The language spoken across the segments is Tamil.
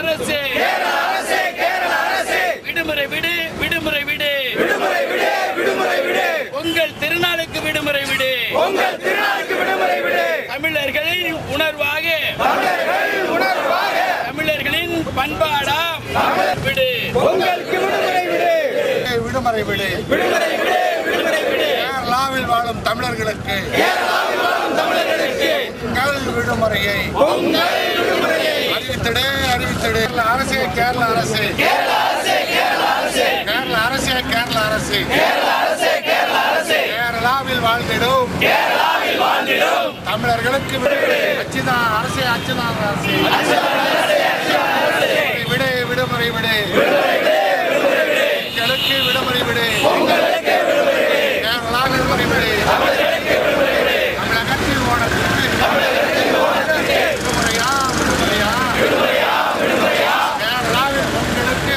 அரசு. கேரள அரசு கேரள அரசு. விடுமுறை விடு விடுமுறை விடு. விடுமுறை விடு விடுமுறை விடு. உங்கள் திருநாளுக்கு விடுமுறை விடு. உங்கள் திருநாளுக்கு விடுமுறை விடு. தமிழர்களின் உணர்வாக. உணர்வாக. தமிழர்களின் பண்பாடா விடு. உங்களுக்கு விடுமுறை விடு. விடுமுறை விடு. விடுமுறை விடு விடுமுறை விடு. கேரளாவில் வாழும் தமிழர்களுக்கு தமிழர்களுக்கு உங்கள் விடுமுறையை உங்கள் விடுமுறையை அறிவித்திட. அறிவித்திடு அரசே கேரள அரசு. கேரள அரசே கேரள அரசு. கேரளாவில் வாழ்ந்திடும். தமிழர்களுக்கு அச்சுதா அரசே அச்சுதான் அரசு. விடு விடுமுறை விடு. உங்களுக்கு விடுமுறை விடு கேரளா விடுமுறை விடு தமிழகத்தில் ஓணத்துக்கு விடுமுறையா விடுமுறையா கேரளாவில் பொங்கலுக்கு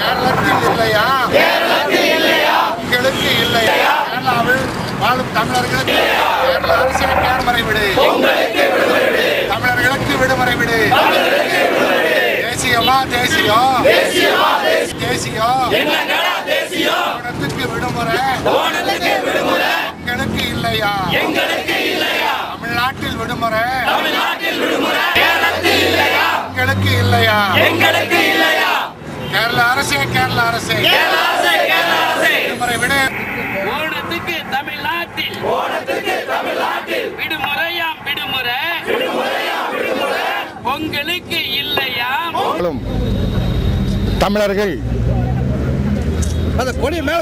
கேரளத்தில் இல்லையா உங்களுக்கு இல்லையா கேரளாவில் வாழும் தமிழர்களுக்கு கேரள அரசு விடு. தமிழர்களுக்கு விடுமுறை விடு. தேசியமா தேசியம் தேசியம் விடுமுறை. எங்களுக்கு இல்லையா? தமிழ்நாட்டில் விடுமுறை. எங்களுக்கு இல்லையா? கேரள அரசே கேரள அரசே. ஓணத்துக்கு தமிழ்நாட்டில். ஓணத்துக்கு தமிழ்நாட்டில். விடுமுறையாம் விடுமுறை. பொங்கலுக்கு இல்லையா வாழும் தமிழர்கள்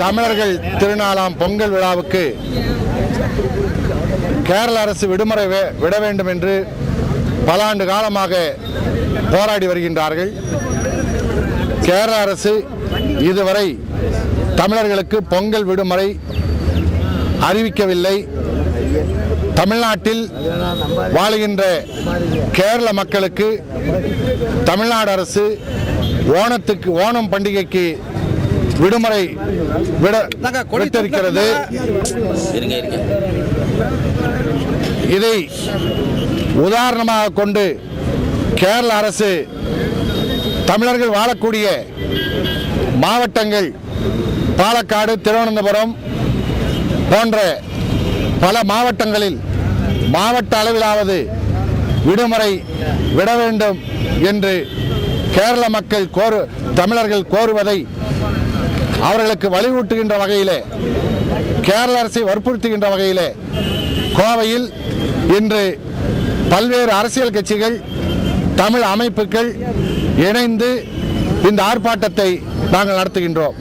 தமிழர்கள் திருநாளாம் பொங்கல் விழாவுக்கு கேரள அரசு விடுமுறை விட வேண்டும் என்று பல ஆண்டு காலமாக போராடி வருகின்றார்கள். கேரள அரசு இதுவரை தமிழர்களுக்கு பொங்கல் விடுமுறை அறிவிக்கவில்லை. தமிழ்நாட்டில் வாழுகின்ற கேரள மக்களுக்கு தமிழ்நாடு அரசு ஓணத்துக்கு ஓணம் பண்டிகைக்கு விடுமுறை விட விட்டிருக்கிறது. இதை உதாரணமாக கொண்டு கேரள அரசு தமிழர்கள் வாழக்கூடிய மாவட்டங்கள் பாலக்காடு திருவனந்தபுரம் போன்ற பல மாவட்டங்களில் மாவட்ட அளவிலாவது விடுமுறை விட வேண்டும் என்று கேரள மக்கள் கோரு தமிழர்கள் கோருவதை அவர்களுக்கு வலியூட்டுகின்ற வகையிலே கேரள அரசை வற்புறுத்துகின்ற வகையிலே கோவையில் இன்று பல்வேறு அரசியல் கட்சிகள் தமிழ் அமைப்புகள் இணைந்து இந்த ஆர்ப்பாட்டத்தை நாங்கள் நடத்துகின்றோம்.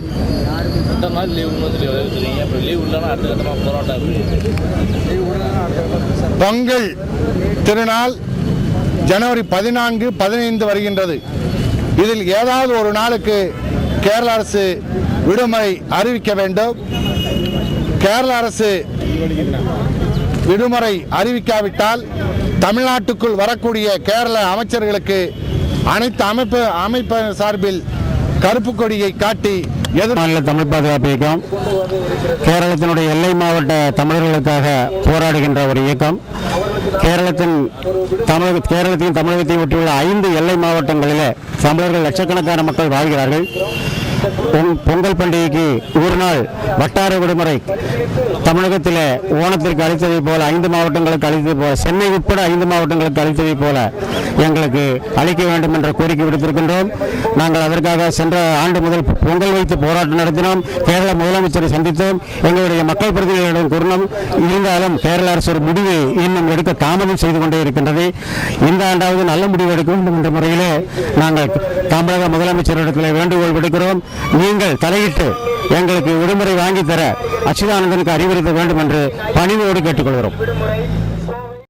ரெண்டு நாள் லீவு மாதிரி எழுதுறீங்க அப்புறம் லீவ் இல்லைன்னா அடுத்த கட்டமாக போராட்டம் பொங்கல் திருநாள் ஜனவரி பதினான்கு பதினைந்து வருகின்றது. இதில் ஏதாவது ஒரு நாளுக்கு கேரள அரசு விடுமுறை அறிவிக்க வேண்டும். கேரள அரசு விடுமுறை அறிவிக்காவிட்டால் தமிழ்நாட்டுக்குள் வரக்கூடிய கேரள அமைச்சர்களுக்கு அனைத்து அமைப்பு அமைப்பு சார்பில் கருப்பு கொடியை காட்டி எதிர் மாநில தமிழ் பாதுகாப்பு இயக்கம் கேரளத்தினுடைய எல்லை மாவட்ட தமிழர்களுக்காக போராடுகின்ற ஒரு இயக்கம். கேரளத்தின் தமிழக கேரளத்தையும் தமிழகத்தையும் ஒட்டியுள்ள ஐந்து எல்லை மாவட்டங்களிலே தமிழர்கள் லட்சக்கணக்கான மக்கள் வாழ்கிறார்கள். பொங்கல் பண்டிகைக்கு ஒரு நாள் வட்டார விடுமுறை. தமிழகத்தில் ஓணத்திற்கு அளித்ததை போல ஐந்து மாவட்டங்களுக்கு அளித்தது போல சென்னை உட்பட ஐந்து மாவட்டங்களுக்கு அளித்ததை போல எங்களுக்கு அளிக்க வேண்டும் என்ற கோரிக்கை விடுத்திருக்கின்றோம். நாங்கள் அதற்காக சென்ற ஆண்டு முதல் பொங்கல் வைத்து போராட்டம் நடத்தினோம். கேரள முதலமைச்சரை சந்தித்தோம். எங்களுடைய மக்கள் பிரதிநிதிகளிடம் கூறினோம். இருந்தாலும் கேரள அரசு ஒரு முடிவை இன்னும் எடுக்க தாமதம் செய்து கொண்டே இருக்கின்றது. இந்த ஆண்டாவது நல்ல முடிவு எடுக்க வேண்டும் என்ற முறையிலே நாங்கள் தமிழக முதலமைச்சரிடத்தில் வேண்டுகோள் விடுக்கிறோம். நீங்கள் தலையிட்டு எங்களுக்கு விடுமுறை வாங்கி தர அச்சுதானந்தனுக்கு அறிவுறுத்த வேண்டும் என்று பணிவோடு கேட்டுக்கொள்கிறோம்.